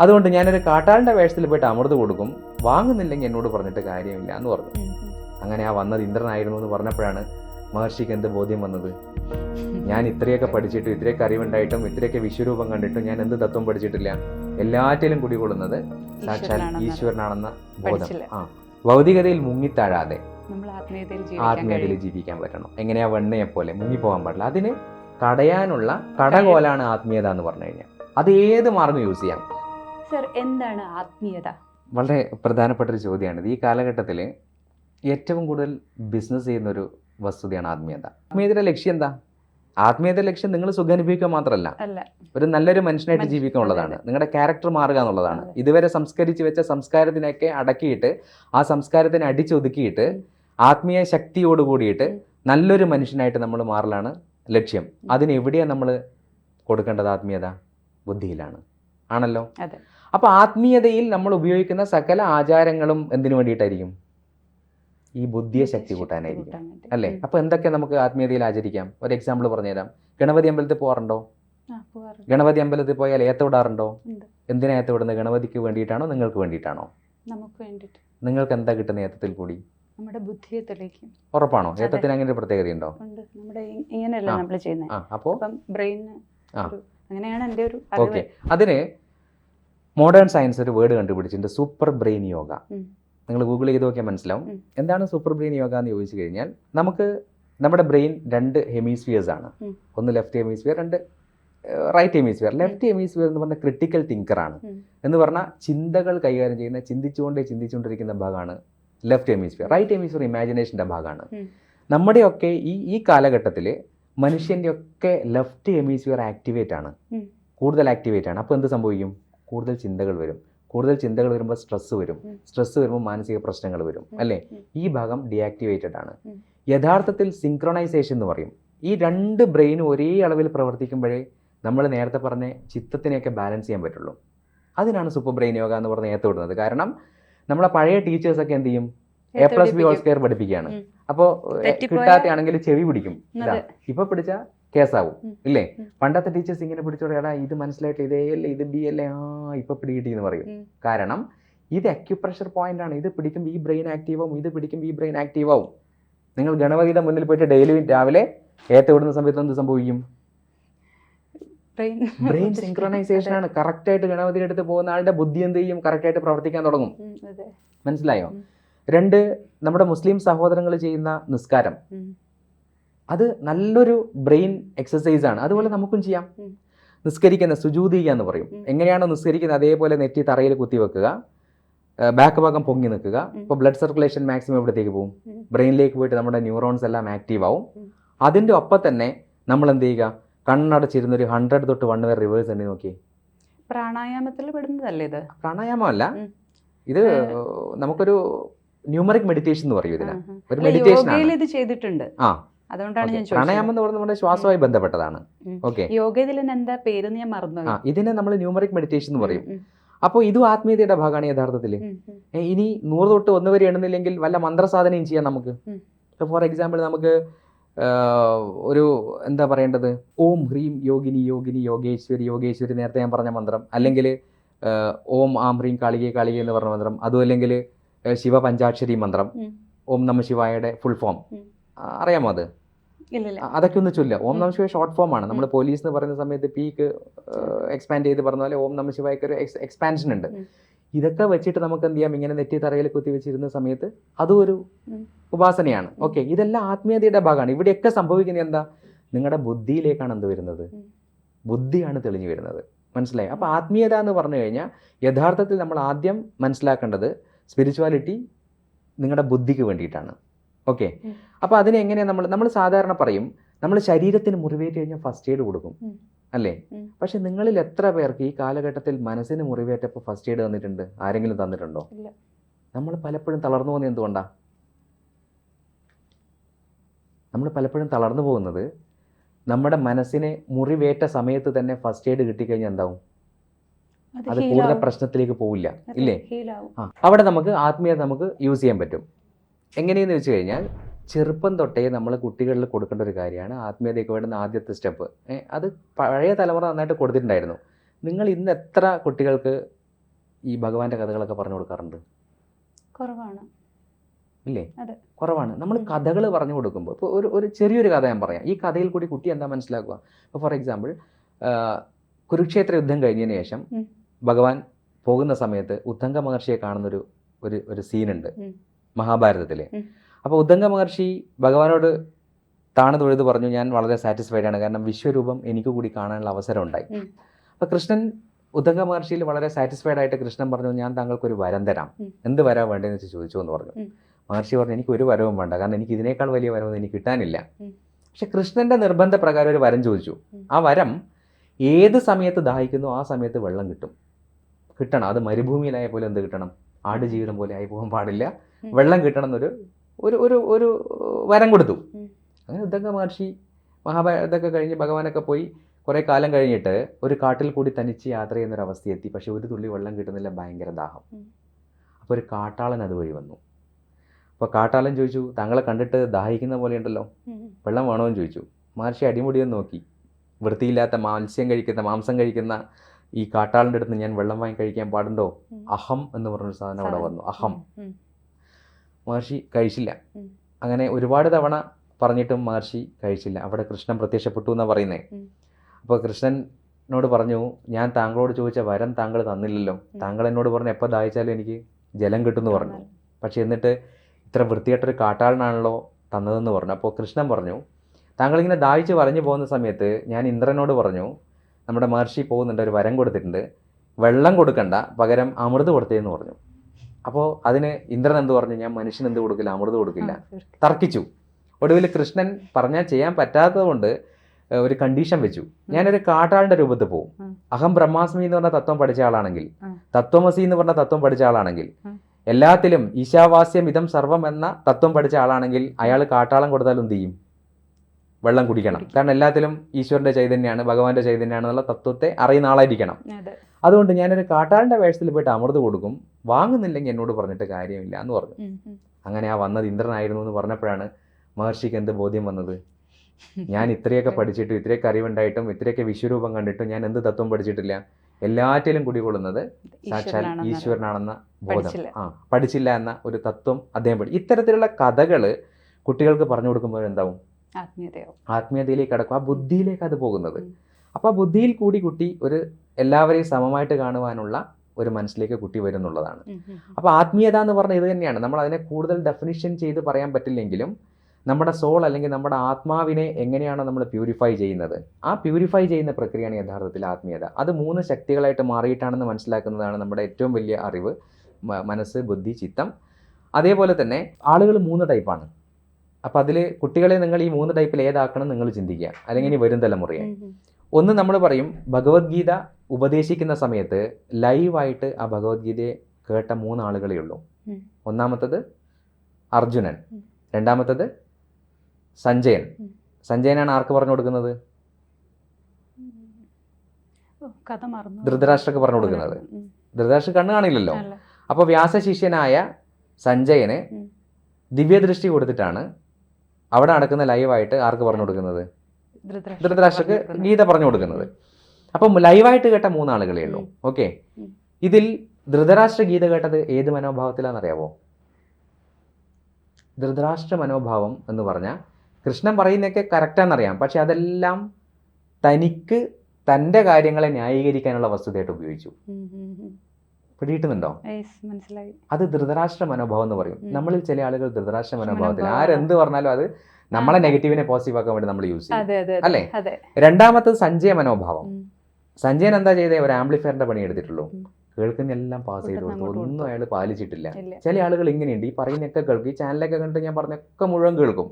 അതുകൊണ്ട് ഞാനൊരു കാട്ടാളിന്റെ വേഷത്തിൽ പോയിട്ട് അമൃത് കൊടുക്കും. വാങ്ങുന്നില്ലെങ്കിൽ എന്നോട് പറഞ്ഞിട്ട് കാര്യമില്ല എന്ന് പറഞ്ഞു. അങ്ങനെ ആ വന്നത് ഇന്ദ്രനായിരുന്നു എന്ന് പറഞ്ഞപ്പോഴാണ് മഹർഷിക്ക് എന്ത് ബോധ്യം വന്നത്? ഞാൻ ഇത്രയൊക്കെ പഠിച്ചിട്ടും ഇത്രയൊക്കെ അറിവുണ്ടായിട്ടും ഇത്രയൊക്കെ വിശ്വരൂപം കണ്ടിട്ടും ഞാൻ എന്ത് തത്വം പഠിച്ചിട്ടില്ല. എല്ലാറ്റിലും കുടികൊള്ളുന്നത് സാക്ഷാൽ ഈശ്വരനാണെന്ന് ബോധം. ആ. ഭൗതികതയിൽ മുങ്ങിത്താഴാതെ നമ്മൾ ആത്മീയതയിൽ ജീവിക്കാൻ ആത്മീയതയിൽ ജീവിക്കാൻ പറ്റണം. എങ്ങനെയാ വെണ്ണയെ പോലെ മുങ്ങിപ്പോകാൻ പാടില്ല. അതിന് തടയാനുള്ള കടകോലാണ് ആത്മീയത എന്ന് പറഞ്ഞു കഴിഞ്ഞാൽ. അത് ഏത് മാർഗം യൂസ് ചെയ്യാം? സർ എന്താണ് ആത്മീയത? വളരെ പ്രധാനപ്പെട്ട ഒരു ചോദ്യമാണ് ഈ കാലഘട്ടത്തിൽ ഏറ്റവും കൂടുതൽ ബിസിനസ് ചെയ്യുന്ന ഒരു വസ്തുതയാണ് ആത്മീയത. ആത്മീയതയുടെ ലക്ഷ്യം എന്താ? ആത്മീയത ലക്ഷ്യം നിങ്ങൾ സുഖം അനുഭവിക്കുക മാത്രമല്ല ഒരു നല്ലൊരു മനുഷ്യനായിട്ട് ജീവിക്കുക എന്നുള്ളതാണ് നിങ്ങളുടെ ക്യാരക്ടർ മാറുക എന്നുള്ളതാണ്. ഇതുവരെ സംസ്കരിച്ച് വെച്ച സംസ്കാരത്തിനൊക്കെ അടക്കിയിട്ട് ആ സംസ്കാരത്തിനെ അടിച്ചൊതുക്കിയിട്ട് ആത്മീയ ശക്തിയോട് കൂടിയിട്ട് നല്ലൊരു മനുഷ്യനായിട്ട് നമ്മൾ മാറലാണ് ലക്ഷ്യം. അതിനെവിടെയാണ് അതിന് എവിടെയാണ് നമ്മൾ കൊടുക്കേണ്ടത് ആത്മീയത? ബുദ്ധിയിലാണ്. ആണല്ലോ? അതെ. അപ്പൊ ആത്മീയതയിൽ നമ്മൾ ഉപയോഗിക്കുന്ന സകല ആചാരങ്ങളും എന്തിനു വേണ്ടിയിട്ടായിരിക്കും? ഈ ബുദ്ധിയെ ശക്തി കൂട്ടാനായിരിക്കും അല്ലേ? അപ്പോൾ അപ്പൊ എന്തൊക്കെ നമുക്ക് ആത്മീയതയിൽ ആചരിക്കാം? ഒരു എക്സാമ്പിൾ പറഞ്ഞുതരാം. ഗണപതി അമ്പലത്തിൽ പോകാറുണ്ടോ. ഗണപതി അമ്പലത്തിൽ പോയാൽ ഏത്തവിടാറുണ്ടോ. എന്തിനാ ഏത്തവിടുന്നത് ഗണപതിക്ക് വേണ്ടിയിട്ടാണോ? നിങ്ങൾക്ക് വേണ്ടിയിട്ടാണോ? നമുക്ക് നിങ്ങൾക്ക് എന്താ കിട്ടുന്ന ഏത്തത്തിൽ കൂടി? നമ്മുടെ ബുദ്ധിയെ തെളിയിക്കും. ഉറപ്പാണോ. ഏത്തത്തിന് അങ്ങനെ ഒരു പ്രത്യേകതയുണ്ടോ ഉണ്ട്? നമ്മുടെ ഇങ്ങനെയല്ല നമ്മൾ ചെയ്യുന്നത്. അപ്പോൾ. അങ്ങനെയാണ് എന്റെ ഒരു ഓക്കെ. അതിന് മോഡേൺ സയൻസ് ഒരു വേർഡ് കണ്ടുപിടിച്ചിട്ടുണ്ട് സൂപ്പർ ബ്രെയിൻ യോഗ നിങ്ങൾ ഗൂഗിൾ ചെയ്ത് നോക്കിയാൽ മനസ്സിലാവും. എന്താണ് സൂപ്പർ ബ്രെയിൻ യോഗ എന്ന് ചോദിച്ചു കഴിഞ്ഞാൽ നമുക്ക് നമ്മുടെ ബ്രെയിൻ രണ്ട് ഹെമിസ്ഫിയേഴ്സ് ആണ്. ഒന്ന് ലെഫ്റ്റ് ഹെമിസ്ഫിയർ രണ്ട് റൈറ്റ് ഹെമിസ്ഫിയർ ലെഫ്റ്റ് ഹെമിസ്ഫിയർ എന്ന് പറഞ്ഞാൽ ക്രിട്ടിക്കൽ തിങ്കർ ആണ്. എന്ന് പറഞ്ഞാൽ ചിന്തകൾ കൈകാര്യം ചെയ്യുന്ന ചിന്തിച്ചുകൊണ്ടേ ചിന്തിച്ചുകൊണ്ടിരിക്കുന്ന ഭാഗമാണ് ലെഫ്റ്റ് ഹെമിസ്ഫിയർ റൈറ്റ് ഹെമിസ്ഫിയർ ഇമാജിനേഷന്റെ ഭാഗമാണ്. നമ്മുടെയൊക്കെ ഈ ഈ കാലഘട്ടത്തിൽ മനുഷ്യന്റെ ഒക്കെ ലെഫ്റ്റ് ഹെമിസ്ഫിയർ ആക്ടിവേറ്റ് ആണ് കൂടുതൽ ആക്ടിവേറ്റ് ആണ്. അപ്പോൾ എന്ത് സംഭവിക്കും? കൂടുതൽ ചിന്തകൾ വരും. കൂടുതൽ ചിന്തകൾ വരുമ്പോൾ സ്ട്രെസ്സ് വരും. സ്ട്രെസ് സ്ട്രെസ്സ് വരുമ്പോൾ മാനസിക പ്രശ്നങ്ങൾ വരും. അല്ലേ? ഈ ഭാഗം ഡിയാക്ടിവേറ്റഡ് ആണ്. യഥാർത്ഥത്തിൽ സിങ്ക്രണൈസേഷൻ എന്ന് പറയും. ഈ രണ്ട് ബ്രെയിനും ഒരേ അളവിൽ പ്രവർത്തിക്കുമ്പോഴേ നമ്മൾ നേരത്തെ പറഞ്ഞ ചിത്തത്തിനെയൊക്കെ ബാലൻസ് ചെയ്യാൻ പറ്റുള്ളൂ. അതിനാണ് സൂപ്പർ ബ്രെയിൻ യോഗ എന്ന് പറഞ്ഞ് ഏത്തവിടുന്നത് കാരണം നമ്മളെ പഴയ ടീച്ചേഴ്സൊക്കെ എന്ത് ചെയ്യും? A plus B whole square square പഠിപ്പിക്കുകയാണ്. അപ്പോൾ കിട്ടാത്തയാണെങ്കിൽ ചെവി പിടിക്കും. ഇപ്പൊ പിടിച്ച കേസാവും ഇല്ലേ? പണ്ടത്തെ ടീച്ചേഴ്സ് ഇങ്ങനെ പിടിച്ചോടാ ഇത് മനസ്സിലായിട്ട് ഇതേ അല്ലേ ഇത് ബി അല്ലേ ആ ഇപ്പൊ പിടികിട്ടി എന്ന് പറയും കാരണം ഇത് അക്യുപ്രഷർ പോയിന്റ് ആണ്. ഇത് പിടിക്കും ഈ ബ്രെയിൻ ആക്റ്റീവ് ആവും ഇത് പിടിക്കും ഈ ബ്രെയിൻ ആക്റ്റീവ് ആവും. നിങ്ങൾ ഗണവഗീതം മുന്നിൽ പോയിട്ട് ഡെയിലി രാവിലെ ഏത്ത വിടുന്ന സമയത്ത് എന്ത് സംഭവിക്കും? ബ്രെയിൻ സിങ്ക്രണൈസേഷൻ ആണ്. കറക്റ്റ് ആയിട്ട് ഗണപതിയുടെ അടുത്ത് പോകുന്ന ആളുടെ ബുദ്ധി എന്ത് ചെയ്യും? കറക്റ്റ് ആയിട്ട് പ്രവർത്തിക്കാൻ തുടങ്ങും. മനസ്സിലായോ? രണ്ട് നമ്മുടെ മുസ്ലിം സഹോദരങ്ങൾ ചെയ്യുന്ന നിസ്കാരം. അത് നല്ലൊരു ബ്രെയിൻ എക്സസൈസ് ആണ്. അതുപോലെ നമുക്കും ചെയ്യാം. നിസ്കരിക്കുന്ന സുജൂതിക എന്ന് പറയും. എങ്ങനെയാണോ നിസ്കരിക്കുന്നത്? അതേപോലെ നെറ്റി തറയിൽ കുത്തി വെക്കുക. ബാക്ക് ഭാഗം പൊങ്ങി നിൽക്കുക. ഇപ്പൊ ഇപ്പോൾ ബ്ലഡ് സർക്കുലേഷൻ മാക്സിമം എവിടത്തേക്ക് പോകും. ബ്രെയിനിലേക്ക് പോയിട്ട് നമ്മുടെ ന്യൂറോൺസ് എല്ലാം ആക്റ്റീവ് ആവും. അതിന്റെ ഒപ്പം തന്നെ നമ്മൾ എന്ത് ചെയ്യുക? കണ്ണടച്ചിരുന്ന ഒരു ഹൺഡ്രഡ് തൊട്ട് വൺ വരെ റിവേഴ്സ് തന്നെ നോക്കി പ്രാണായാമത്തിൽ പെടുന്നതല്ലേ ഇത്? പ്രാണായാമമല്ല. ഇത് നമുക്കൊരു ന്യൂമറിക് മെഡിറ്റേഷൻ എന്ന് പറയും ഇതിന്. ഒരു മെഡിറ്റേഷൻ ഇത് ചെയ്തിട്ടുണ്ട്. ആ. അതുകൊണ്ടാണ് ഞാൻ. പ്രാണായാമം എന്ന് പറയുന്നത് നമ്മുടെ ശ്വാസവുമായി ബന്ധപ്പെട്ടതാണ്. ഓക്കെ. തന്നെ എന്താ പേര് ഞാൻ മറന്നു ഇതിനെ നമ്മൾ ന്യൂമറിക് മെഡിറ്റേഷൻ എന്ന് പറയും. അപ്പോൾ ഇതും ആത്മീയതയുടെ ഭാഗമാണ് യഥാർത്ഥത്തിൽ. ഇനി നൂറ് തൊട്ട് ഒന്ന് വരെ എണ്ണുന്നില്ലെങ്കിൽ വല്ല മന്ത്രസാധനയും ചെയ്യാം നമുക്ക്. ഫോർ എക്സാമ്പിൾ നമുക്ക് ഒരു എന്താ പറയേണ്ടത്? ഓം ഹ്രീം യോഗിനി യോഗിനി യോഗേശ്വരി യോഗേശ്വരി നേരത്തെ ഞാൻ പറഞ്ഞ മന്ത്രം. അല്ലെങ്കിൽ ഓം ആം ഹ്രീം കാളികെ കാളികെ എന്ന് പറഞ്ഞ മന്ത്രം. അതും അല്ലെങ്കിൽ ശിവ പഞ്ചാക്ഷരി മന്ത്രം. ഓം നമ ശിവായുടെ ഫുൾ ഫോം. അറിയാമോ അത്? അതൊക്കെ ഒന്ന് ചൊല്ല ഓം നമശിവ നമ ഷോർട്ട് ഫോം ആണ്. നമ്മൾ പോലീസ് എന്ന് പറയുന്ന സമയത്ത് പീക്ക് എക്സ്പാൻഡ് ചെയ്ത് പറഞ്ഞ പോലെ ഓം നമ ശിവായ്ക്ക് ഒരു എക്സ്പാൻഷൻ ഉണ്ട്. ഇതൊക്കെ വെച്ചിട്ട് നമുക്ക് എന്ത് ചെയ്യാം? ഇങ്ങനെ നെറ്റി തറയിൽ കുത്തി വെച്ചിരുന്ന സമയത്ത് അതും ഒരു. ഉപാസനയാണ്. ഓക്കെ ഇതെല്ലാം ആത്മീയതയുടെ ഭാഗമാണ്. ഇവിടെയൊക്കെ സംഭവിക്കുന്നത് എന്താ? നിങ്ങളുടെ ബുദ്ധിയിലേക്കാണ് എന്ത് വരുന്നത്? ബുദ്ധിയാണ് തെളിഞ്ഞു വരുന്നത്. മനസ്സിലായി? അപ്പോൾ ആത്മീയത എന്ന് പറഞ്ഞു കഴിഞ്ഞാൽ യഥാർത്ഥത്തിൽ നമ്മൾ ആദ്യം മനസ്സിലാക്കേണ്ടത് സ്പിരിച്വാലിറ്റി നിങ്ങളുടെ ബുദ്ധിക്ക് വേണ്ടിയിട്ടാണ്. ഓക്കെ അപ്പൊ അപ്പോൾ അതിനെ എങ്ങനെ നമ്മൾ നമ്മൾ സാധാരണ പറയും നമ്മൾ ശരീരത്തിന് മുറിവേറ്റ് കഴിഞ്ഞാൽ ഫസ്റ്റ് എയ്ഡ് കൊടുക്കും അല്ലേ. പക്ഷെ നിങ്ങളിൽ എത്ര പേർക്ക് ഈ കാലഘട്ടത്തിൽ മനസ്സിന് മുറിവേറ്റപ്പോൾ ഫസ്റ്റ് എയ്ഡ് തന്നിട്ടുണ്ട്? ആരെങ്കിലും തന്നിട്ടുണ്ടോ. നമ്മൾ പലപ്പോഴും തളർന്നു പോകുന്നത് എന്തുകൊണ്ടാ? നമ്മൾ പലപ്പോഴും തളർന്നു പോകുന്നത് നമ്മുടെ മനസ്സിനെ മുറിവേറ്റ സമയത്ത് തന്നെ ഫസ്റ്റ് എയ്ഡ് കിട്ടിക്കഴിഞ്ഞാൽ എന്താവും? അത് കൂടുതൽ പ്രശ്നത്തിലേക്ക് പോവില്ല ഇല്ലേ? അവിടെ നമുക്ക് ആത്മീയത നമുക്ക് യൂസ് ചെയ്യാൻ പറ്റും. എങ്ങനെയെന്ന് വെച്ച് കഴിഞ്ഞാൽ ചെറുപ്പം തൊട്ടേ നമ്മൾ കുട്ടികളിൽ കൊടുക്കേണ്ട ഒരു കാര്യമാണ് ആത്മീയതയ്ക്ക് വേണ്ടുന്ന ആദ്യത്തെ സ്റ്റെപ്പ്. അത് പഴയ തലമുറ നന്നായിട്ട് കൊടുത്തിട്ടുണ്ടായിരുന്നു. നിങ്ങൾ ഇന്ന് എത്ര കുട്ടികൾക്ക് ഈ ഭഗവാന്റെ കഥകളൊക്കെ പറഞ്ഞു കൊടുക്കാറുണ്ട്? കുറവാണ്. ഇല്ലേ. കുറവാണ്. നമ്മൾ കഥകൾ പറഞ്ഞു കൊടുക്കുമ്പോൾ ഇപ്പോൾ ഒരു ഒരു ചെറിയൊരു കഥ ഞാൻ പറയാം. ഈ കഥയിൽ കൂടി കുട്ടി എന്താ മനസ്സിലാക്കുക? ഇപ്പോൾ ഫോർ എക്സാമ്പിൾ കുരുക്ഷേത്ര യുദ്ധം കഴിഞ്ഞതിന് ശേഷം. ഭഗവാൻ പോകുന്ന സമയത്ത് ഉദ്ധംഗ മഹർഷിയെ കാണുന്നൊരു ഒരു ഒരു സീനുണ്ട്. ഉം. അപ്പോൾ ഉദ്ദംഗ മഹർഷി ഭഗവാനോട് താണു തൊഴുത് പറഞ്ഞു ഞാൻ വളരെ സാറ്റിസ്ഫൈഡ് ആണ്. കാരണം വിശ്വരൂപം എനിക്ക് കൂടി കാണാനുള്ള അവസരം ഉണ്ടായി. അപ്പോൾ കൃഷ്ണൻ ഉദ്ദംഗ മഹർഷിയിൽ വളരെ സാറ്റിസ്ഫൈഡ് ആയിട്ട് കൃഷ്ണൻ പറഞ്ഞു ഞാൻ താങ്കൾക്ക് ഒരു വരം തരാം. എന്ത് വരാ വേണ്ടതെന്ന് വെച്ച് ചോദിച്ചു എന്ന് പറഞ്ഞു. മഹർഷി പറഞ്ഞു എനിക്ക് ഒരു വരവും വേണ്ട. കാരണം എനിക്ക് ഇതിനേക്കാൾ വലിയ വരവൊന്നും എനിക്ക് കിട്ടാനില്ല. പക്ഷെ കൃഷ്ണന്റെ നിർബന്ധ പ്രകാരം ഒരു വരം ചോദിച്ചു. ആ വരം ഏത് സമയത്ത് ദാഹിക്കുന്നു ആ സമയത്ത് വെള്ളം കിട്ടും. കിട്ടണം. അത് മരുഭൂമിയിലായ പോലെ എന്ത് കിട്ടണം? ആടുജീവിതം പോലെ ആയി പോകാൻ പാടില്ല. വെള്ളം കിട്ടണം എന്നൊരു ഒരു ഒരു ഒരു വരം കൊടുത്തു. അങ്ങനെ ഉദ്ധംഗ മഹർഷി മഹാഭാരതമൊക്കെ കഴിഞ്ഞ് ഭഗവാനൊക്കെ പോയി കുറേ കാലം കഴിഞ്ഞിട്ട് ഒരു കാട്ടിൽ കൂടി തനിച്ച് യാത്ര ചെയ്യുന്നൊരു അവസ്ഥയെത്തി പക്ഷെ ഒരു തുള്ളി വെള്ളം കിട്ടുന്നില്ല ഭയങ്കര ദാഹം. അപ്പോൾ ഒരു കാട്ടാളൻ അതുവഴി വന്നു. അപ്പോൾ കാട്ടാളൻ ചോദിച്ചു താങ്കളെ കണ്ടിട്ട് ദാഹിക്കുന്ന പോലെയുണ്ടല്ലോ ഉണ്ടല്ലോ. വെള്ളം വേണോ? എന്ന് ചോദിച്ചു. മഹർഷി അടിമുടിയെന്ന് നോക്കി. വൃത്തിയില്ലാത്ത മത്സ്യം കഴിക്കുന്ന മാംസം കഴിക്കുന്ന ഈ കാട്ടാളിന്റെ അടുത്ത് ഞാൻ വെള്ളം വാങ്ങി കഴിക്കാൻ പാടുണ്ടോ? അഹം എന്ന് പറഞ്ഞൊരു സാധനം അവിടെ വന്നു. അഹം. മഹർഷി കഴിച്ചില്ല. അങ്ങനെ ഒരുപാട് തവണ പറഞ്ഞിട്ടും മഹർഷി കഴിച്ചില്ല. അവിടെ കൃഷ്ണൻ പ്രത്യക്ഷപ്പെട്ടു എന്നാണ് പറയുന്നത്. അപ്പോൾ കൃഷ്ണനോട് പറഞ്ഞു ഞാൻ താങ്കളോട് ചോദിച്ച വരം താങ്കൾ തന്നില്ലല്ലോ. താങ്കൾ എന്നോട് പറഞ്ഞു എപ്പോൾ ദാഹിച്ചാലും എനിക്ക് ജലം കിട്ടുമെന്ന് പറഞ്ഞു. പക്ഷെ എന്നിട്ട് ഇത്ര വൃത്തിയായിട്ടൊരു കാട്ടാളനാണല്ലോ തന്നതെന്ന് പറഞ്ഞു. അപ്പോൾ കൃഷ്ണൻ പറഞ്ഞു താങ്കളിങ്ങനെ ദാഹിച്ച് പറഞ്ഞു പോകുന്ന സമയത്ത് ഞാൻ ഇന്ദ്രനോട് പറഞ്ഞു നമ്മുടെ മഹർഷി പോകുന്നുണ്ട് ഒരു വരം കൊടുത്തിട്ടുണ്ട്. വെള്ളം കൊടുക്കണ്ട പകരം അമൃത് കൊടുത്തേന്ന് പറഞ്ഞു. അപ്പോൾ അതിന് ഇന്ദ്രൻ എന്ത് പറഞ്ഞു? ഞാൻ മനുഷ്യൻ എന്ത് കൊടുക്കില്ല അമൃത് കൊടുക്കില്ല. തർക്കിച്ചു. ഒടുവിൽ കൃഷ്ണൻ പറഞ്ഞാൽ ചെയ്യാൻ പറ്റാത്തതുകൊണ്ട് ഒരു കണ്ടീഷൻ വെച്ചു. ഞാനൊരു കാട്ടാളിന്റെ രൂപത്തിൽ പോകും. അഹം ബ്രഹ്മാസ്മി എന്ന് പറഞ്ഞ തത്വം പഠിച്ച ആളാണെങ്കിൽ തത്വമസി എന്ന് പറഞ്ഞ തത്വം പഠിച്ച ആളാണെങ്കിൽ എല്ലാത്തിലും ഈശാവാസ്യം ഇതം സർവം എന്ന തത്വം പഠിച്ച ആളാണെങ്കിൽ അയാൾ കാട്ടാളം കൊടുത്താലും എന്ത് ചെയ്യും? വെള്ളം കുടിക്കണം. കാരണം എല്ലാത്തിലും ഈശ്വരന്റെ ചൈതന്യമാണ് ഭഗവാന്റെ ചൈതന്യമാണെന്നുള്ള തത്വത്തെ അറിയുന്ന ആളായിരിക്കണം. അതെ. അതുകൊണ്ട് ഞാനൊരു കാട്ടാളിന്റെ വേഷത്തിൽ പോയിട്ട് അമൃത് കൊടുക്കും. വാങ്ങുന്നില്ലെങ്കിൽ എന്നോട് പറഞ്ഞിട്ട് കാര്യമില്ല എന്ന് പറഞ്ഞു. അങ്ങനെ ആ വന്നത് ഇന്ദ്രനായിരുന്നു എന്ന് പറഞ്ഞപ്പോഴാണ് മഹർഷിക്ക് എന്ത് ബോധ്യം വന്നത്? ഞാൻ ഇത്രയൊക്കെ പഠിച്ചിട്ടും ഇത്രയൊക്കെ അറിവുണ്ടായിട്ടും ഇത്രയൊക്കെ വിശ്വരൂപം കണ്ടിട്ടും ഞാൻ എന്ത് തത്വം പഠിച്ചിട്ടില്ല. എല്ലാറ്റിലും കുടികൊള്ളുന്നത് സാക്ഷാൽ ഈശ്വരനാണെന്ന് ബോധം. ആ പഠിച്ചില്ല എന്ന ഒരു തത്വം അദ്ദേഹം പഠിച്ചു ഇത്തരത്തിലുള്ള കഥകൾ കുട്ടികൾക്ക് പറഞ്ഞു കൊടുക്കുമ്പോൾ എന്താവും ആത്മീയതയിലേക്ക് അടക്കും ആ ബുദ്ധിയിലേക്ക് അത് പോകുന്നത്. അപ്പോൾ ആ ബുദ്ധിയിൽ കൂടി കുട്ടി ഒരു എല്ലാവരെയും സമമായിട്ട് കാണുവാനുള്ള ഒരു മനസ്സിലേക്ക് കുട്ടി വരുന്നുള്ളതാണ്. അപ്പോൾ ആത്മീയത എന്ന് പറഞ്ഞാൽ ഇത് തന്നെയാണ്. നമ്മൾ അതിനെ കൂടുതൽ ഡെഫിനിഷൻ ചെയ്ത് പറയാൻ പറ്റില്ലെങ്കിലും നമ്മുടെ സോൾ അല്ലെങ്കിൽ നമ്മുടെ ആത്മാവിനെ എങ്ങനെയാണ് നമ്മൾ പ്യൂരിഫൈ ചെയ്യുന്നത്. ആ പ്യൂരിഫൈ ചെയ്യുന്ന പ്രക്രിയയാണ് യഥാർത്ഥത്തിൽ ആത്മീയത. അത് മൂന്ന് ശക്തികളായിട്ട് മാറിയിട്ടാണെന്ന് മനസ്സിലാക്കുന്നതാണ് നമ്മുടെ ഏറ്റവും വലിയ അറിവ്. മനസ്സ് ബുദ്ധി ചിത്തം. അതേപോലെ തന്നെ ആളുകൾ മൂന്ന് ടൈപ്പാണ് അപ്പോൾ അതിൽ കുട്ടികളെ നിങ്ങൾ ഈ മൂന്ന് ടൈപ്പിൽ ഏതാക്കണം നിങ്ങൾ ചിന്തിക്കുക. അല്ലെങ്കിൽ ഇനി വരും തലമുറയെ. ഒന്ന് നമ്മൾ പറയും ഭഗവത്ഗീത ഉപദേശിക്കുന്ന സമയത്ത് ലൈവായിട്ട് ആ ഭഗവത്ഗീതയെ കേട്ട മൂന്ന് ആളുകളേ ഉള്ളൂ. ഒന്നാമത്തത് അർജുനൻ. രണ്ടാമത്തത് സഞ്ജയൻ. സഞ്ജയനാണ് ആർക്ക് പറഞ്ഞു കൊടുക്കുന്നത്? ധൃതരാഷ്ട്രക്ക് പറഞ്ഞു കൊടുക്കുന്നത്. ധൃതരാഷ്ട്ര കണ്ണു കാണില്ലല്ലോ. അപ്പോൾ വ്യാസശിഷ്യനായ സഞ്ജയന് ദിവ്യദൃഷ്ടി കൊടുത്തിട്ടാണ് അവിടെ നടക്കുന്ന ലൈവായിട്ട് ആർക്ക് പറഞ്ഞു കൊടുക്കുന്നത്? ധൃതരാഷ്ട്രക്ക് ഗീത പറഞ്ഞു കൊടുക്കുന്നത്. അപ്പം ലൈവായിട്ട് കേട്ട മൂന്നാളുകളേ ഉള്ളൂ. ഓക്കെ ഇതിൽ ധൃതരാഷ്ട്ര ഗീത കേട്ടത് ഏത് മനോഭാവത്തിലാണെന്നറിയാവോ? ധൃതരാഷ്ട്ര മനോഭാവം എന്ന് പറഞ്ഞാൽ കൃഷ്ണൻ പറയുന്നതൊക്കെ കറക്റ്റാണെന്നറിയാം പക്ഷെ അതെല്ലാം തനിക്ക് തന്റെ കാര്യങ്ങളെ ന്യായീകരിക്കാനുള്ള വസ്തുതയായിട്ട് ഉപയോഗിച്ചു. പിടിയിട്ടുന്നുണ്ടോ മനസ്സിലായി. അത് ധൃതരാഷ്ട്ര മനോഭാവം എന്ന് പറയും. നമ്മളിൽ ചില ആളുകൾ ധൃതരാഷ്ട്ര മനോഭാവത്തിൽ ആരെന്ത് പറഞ്ഞാലും അത് നമ്മളെ നെഗറ്റീവിനെ പോസിറ്റീവ് ആക്കാൻ വേണ്ടി നമ്മൾ യൂസ് ചെയ്യും. അല്ലേ? രണ്ടാമത്തത് സഞ്ജയ മനോഭാവം. സഞ്ജയൻ എന്താ ചെയ്തേ? ഒരു ആംപ്ലിഫയറിന്റെ പണി എടുത്തിട്ടുള്ളൂ. കേൾക്കുന്ന എല്ലാം പാസ് ചെയ്ത് കൊടുത്തു. ഒന്നും അയാൾ പാലിച്ചിട്ടില്ല. ചില ആളുകൾ ഇങ്ങനെയുണ്ട്. ഈ പറയുന്നൊക്കെ കേൾക്കും. ഈ ചാനലൊക്കെ കണ്ടിട്ട് ഞാൻ പറഞ്ഞൊക്കെ മുഴുവൻ കേൾക്കും.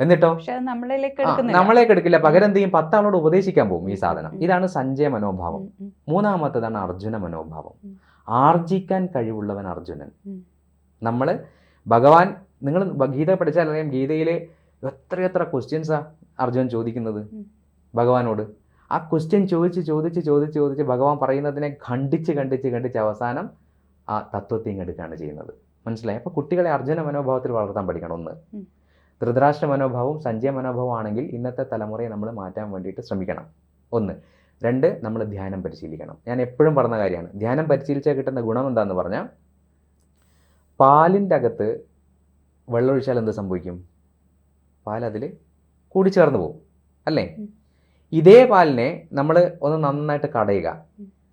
എന്നിട്ടോ? നമ്മളെ എടുക്കില്ല. പകരം എന്ത് ചെയ്യും? പത്താളോട് ഉപദേശിക്കാൻ പോകും ഈ സാധനം. ഇതാണ് സഞ്ജയ മനോഭാവം. മൂന്നാമത്തതാണ് അർജുന മനോഭാവം. ആർജിക്കാൻ കഴിവുള്ളവൻ അർജുനൻ. നമ്മൾ ഭഗവാൻ നിങ്ങൾ ഗീത പഠിച്ചാൽ അറിയാം ഗീതയിലെ എത്രയെത്ര ക്വസ്റ്റ്യൻസാ അർജുനൻ ചോദിക്കുന്നത്. ഭഗവാനോട് ആ ക്വസ്റ്റ്യൻ ചോദിച്ച് ചോദിച്ച് ചോദിച്ച് ചോദിച്ച് ഭഗവാൻ പറയുന്നതിനെ ഖണ്ഡിച്ച് ഖണ്ഡിച്ച് ഖണ്ഡിച്ച് അവസാനം ആ തത്വത്തെ ഇങ്ങെടുക്കുകയാണ് ചെയ്യുന്നത് മനസ്സിലായി അപ്പോൾ കുട്ടികളെ അർജുന മനോഭാവത്തിൽ വളർത്താൻ പഠിക്കണം ഒന്ന്. ധൃതരാഷ്ട്ര മനോഭാവവും സഞ്ജയ മനോഭാവവും ആണെങ്കിൽ ഇന്നത്തെ തലമുറയെ നമ്മൾ മാറ്റാൻ വേണ്ടിയിട്ട് ശ്രമിക്കണം ഒന്ന് രണ്ട് നമ്മൾ ധ്യാനം പരിശീലിക്കണം ഞാൻ എപ്പോഴും പറഞ്ഞ കാര്യമാണ് ധ്യാനം പരിശീലിച്ചാൽ കിട്ടുന്ന ഗുണം എന്താണെന്ന് പറഞ്ഞാൽ പാലിന്റെ അകത്ത് വെള്ളമൊഴിച്ചാൽ എന്ത് സംഭവിക്കും പാൽ അതിൽ കൂടിച്ചേർന്ന് പോകും അല്ലേ. ഇതേ പാലിനെ നമ്മൾ ഒന്ന് നന്നായിട്ട് കടയുക.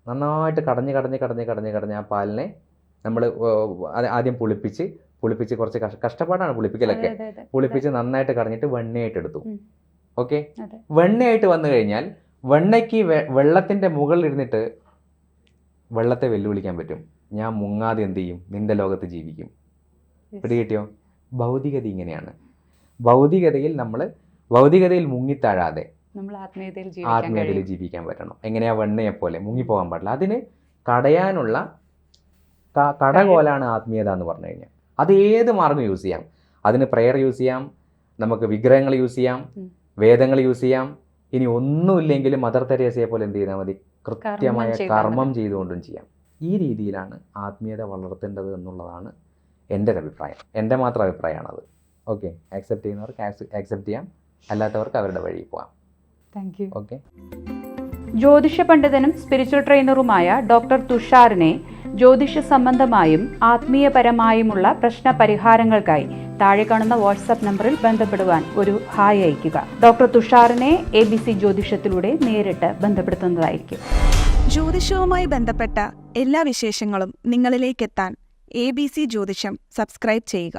നന്നായിട്ട് കടഞ്ഞ് കടഞ്ഞ് കടഞ്ഞ് കടഞ്ഞ് കടഞ്ഞ് ആ പാലിനെ നമ്മൾ ആദ്യം പുളിപ്പിച്ച് പുളിപ്പിച്ച് കുറച്ച് കഷ്ട- കഷ്ടപ്പാടാണ് പുളിപ്പിക്കലൊക്കെ. പുളിപ്പിച്ച് നന്നായിട്ട് കടഞ്ഞിട്ട് വെണ്ണയായിട്ട് എടുത്തു. ഓക്കെ. വെണ്ണയായിട്ട് വന്നു കഴിഞ്ഞാൽ വെണ്ണയ്ക്ക് വെള്ളത്തിന്റെ വെള്ളത്തിന്റെ മുകളിൽ ഇരുന്നിട്ട് വെള്ളത്തെ വെല്ലുവിളിക്കാൻ പറ്റും. ഞാൻ മുങ്ങാതെ എന്ത് ചെയ്യും? നിന്റെ ലോകത്ത് ജീവിക്കും. പിടികിട്ടിയോ ഭൗതികത ഇങ്ങനെയാണ്. ഭൗതികതയിൽ നമ്മൾ ഭൗതികതയിൽ മുങ്ങിത്താഴാതെ ആത്മീയതയിൽ ജീവിക്കാൻ പറ്റണം. എങ്ങനെയാ വെണ്ണയെ പോലെ മുങ്ങിപ്പോകാൻ പാടില്ല. അതിന് കടയാനുള്ള കടകോലാണ് ആത്മീയത എന്ന് പറഞ്ഞു കഴിഞ്ഞാൽ. അത് ഏത് മാർഗം യൂസ് ചെയ്യാം? അതിന് പ്രെയർ യൂസ് ചെയ്യാം നമുക്ക് വിഗ്രഹങ്ങൾ യൂസ് ചെയ്യാം വേദങ്ങൾ യൂസ് ചെയ്യാം ഇനി ഒന്നുമില്ലെങ്കിലും മദർ തെരേസയെ പോലെ എന്ത് ചെയ്താൽ മതി? കൃത്യമായ കർമ്മം ചെയ്തുകൊണ്ടും ചെയ്യാം. ഈ രീതിയിലാണ് ആത്മീയത വളർത്തേണ്ടത് എന്നുള്ളതാണ് എന്റെ ഒരു അഭിപ്രായം. എന്റെ മാത്രം അഭിപ്രായമാണത്. ഓക്കെ ആക്സെപ്റ്റ് ചെയ്യുന്നവർക്ക് ആക്സെപ്റ്റ് ചെയ്യാം. അല്ലാത്തവർക്ക് അവരുടെ വഴി പോകാം. താങ്ക് യു ഓക്കെ ജ്യോതിഷ പണ്ഡിതനും സ്പിരിച്വൽ ട്രെയിനറുമായ ഡോക്ടർ തുഷാറിനെ ജ്യോതിഷ സംബന്ധമായും ആത്മീയപരമായുമുള്ള പ്രശ്ന പരിഹാരങ്ങൾക്കായി താഴെ കാണുന്ന വാട്സാപ്പ് നമ്പറിൽ ബന്ധപ്പെടുവാൻ ഒരു ഹായ് അയയ്ക്കുക. ഡോക്ടർ തുഷാറിനെ എ ബി സി ജ്യോതിഷത്തിലൂടെ നേരിട്ട് ബന്ധപ്പെടുത്തുന്നതായിരിക്കും. ജ്യോതിഷവുമായി ബന്ധപ്പെട്ട എല്ലാ വിശേഷങ്ങളും നിങ്ങളിലേക്കെത്താൻ എ ബി സി ജ്യോതിഷം സബ്സ്ക്രൈബ് ചെയ്യുക.